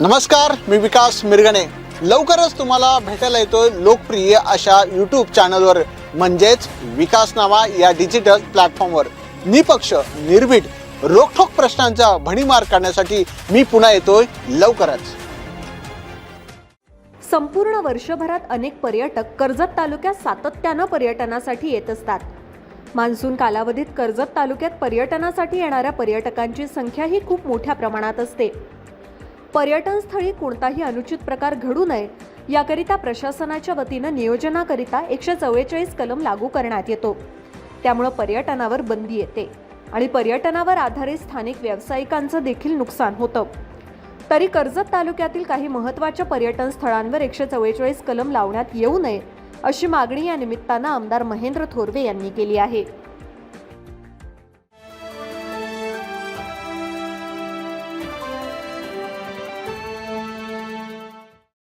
नमस्कार मी विकास मिरगणे. लवकरच तुम्हाला भेटायला येतोय लोकप्रिय अशा यूट्यूब चॅनलवर म्हणजेच विकास नावा या डिजिटल प्लॅटफॉर्मवर निपक्ष निर्भीड रोखोक प्रश्नांचा भणीमार करण्यासाठी मी पुन्हा येतोय लवकरच. संपूर्ण वर्षभरात अनेक पर्यटक कर्जत तालुक्यात सातत्यानं पर्यटनासाठी येत असतात. मान्सून कालावधीत कर्जत तालुक्यात पर्यटनासाठी येणाऱ्या पर्यटकांची संख्या ही खूप मोठ्या प्रमाणात असते. पर्यटनस्थळी कोणताही अनुचित प्रकार घडू नये याकरिता प्रशासनाच्या वतीनं नियोजनाकरिता एकशे चव्वेचाळीस कलम लागू करण्यात येतो. त्यामुळं पर्यटनावर बंदी येते आणि पर्यटनावर आधारित स्थानिक व्यावसायिकांचं देखील नुकसान होतं. तरी कर्जत तालुक्यातील काही महत्त्वाच्या पर्यटन स्थळांवर एकशे चव्वेचाळीस कलम लावण्यात येऊ नये अशी मागणी या निमित्तानं आमदार महेंद्र थोरवे यांनी केली आहे.